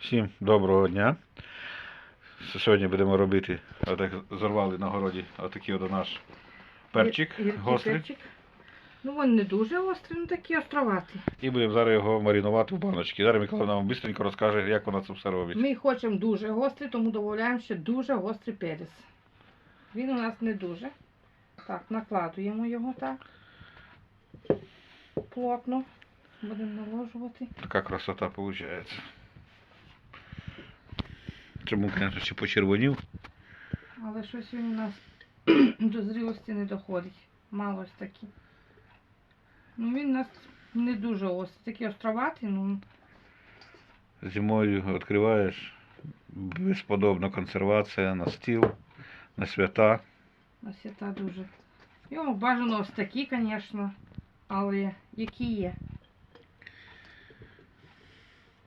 Всім доброго дня. Сьогодні будемо робити, отак зорвали на городі отакий от наш перчик Гір- гіркий гострий. перчик. Ну він не дуже гострий, ну такий островатий. І будемо зараз його маринувати в баночки. Зараз Микола нам швидко розкаже, як вона це все робить. Ми хочемо дуже гострий, тому додаємо ще дуже гострий перець. Він у нас не дуже. Так, накладуємо його так. Плотно. Будемо наложувати. Така красота виходить. Звісно, ще почервонів. Але щось він у нас до зрілості не доходить. Мало ось такі. Ну він у нас не дуже гострий. Такий островатий, ну Зимою відкриваєш. Безподобна консервація на стіл, на свята. на свята дуже. Йому бажано ось такі, звісно, але які є.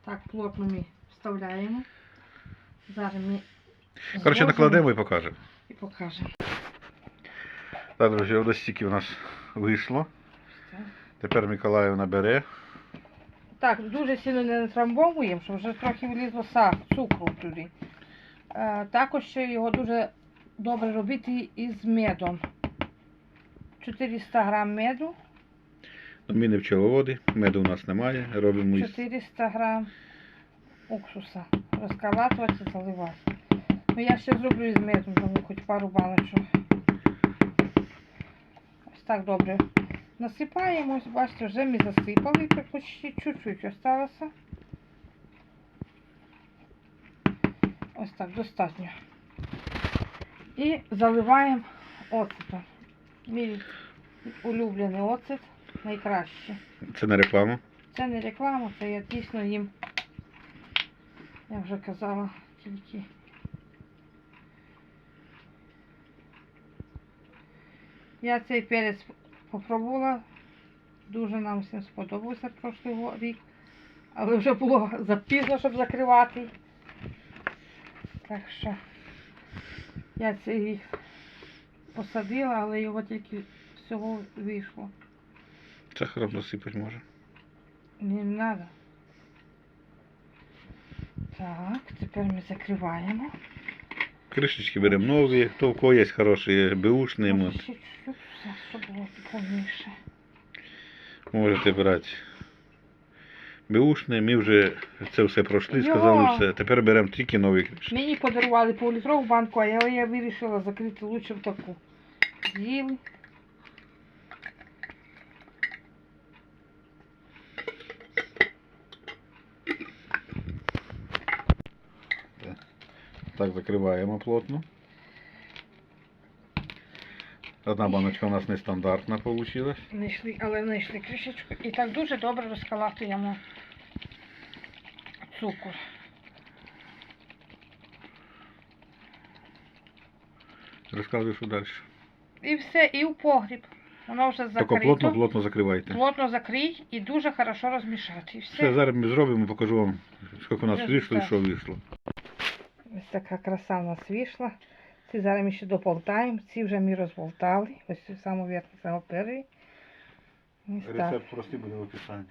Так, плотно ми вставляємо. Зараз ми Коротше, накладемо і покажемо. і покажемо. Так, друзі, ось стільки у нас вийшло. Тепер Миколаївна бере. Так, дуже сильно не натрамбовуємо, щоб вже трохи влізло сах, цукру туди. Е, також ще його дуже добре робити із медом. 400 грам меду, Ну, Ми не пчеловоди, меду у нас немає. Робимо із 400 грам уксуса. Розкалатувати, заливати. Ну я ще зроблю із медом, тому хоч пару баночок. Ось так добре. Насипаємо, ось бачите, вже ми засипали, ще чуть-чуть осталося. Ось так, достатньо. І заливаємо оцетом. Мій улюблений оцет найкраще. Це не реклама. Це не реклама, це я дійсно їм, я вже казала, тільки. Я цей перець попробувала. Дуже нам всім сподобався прошлий рік. Але вже було запізно, щоб закривати. Так що я цей посадила, але його тільки всього вийшло. Сахаром насипати може. Не надо. Так, тепер ми закриваємо. Кришечки беремо нові. Хто в кого є хороші беушні, можете брати. Беушні, ми вже це все пройшли, Йо! сказали все. Тепер беремо тільки нові кришечки. Мені подарували півлітрову банку, а я, я вирішила закрити лучше в таку. З'їли. Так, закриваємо плотно. Одна баночка у нас нестандартна вийшла. Знайшли, але знайшли кришечку. І так дуже добре розкалатуємо цукор. Розказуй, що далі. І все, і в погріб. Воно вже закрито. плотно, плотно закривайте. Плотно закрий і дуже хорошо розмішати. І все. Все, зараз ми зробимо, покажу вам, скільки у нас вийшло і що вийшло. Така краса в нас вийшла. Ці зараз ми ще дополтаємо. Ці вже ми розболтали. Ось саму верхню, саму перший. Так. простий буде в описанні.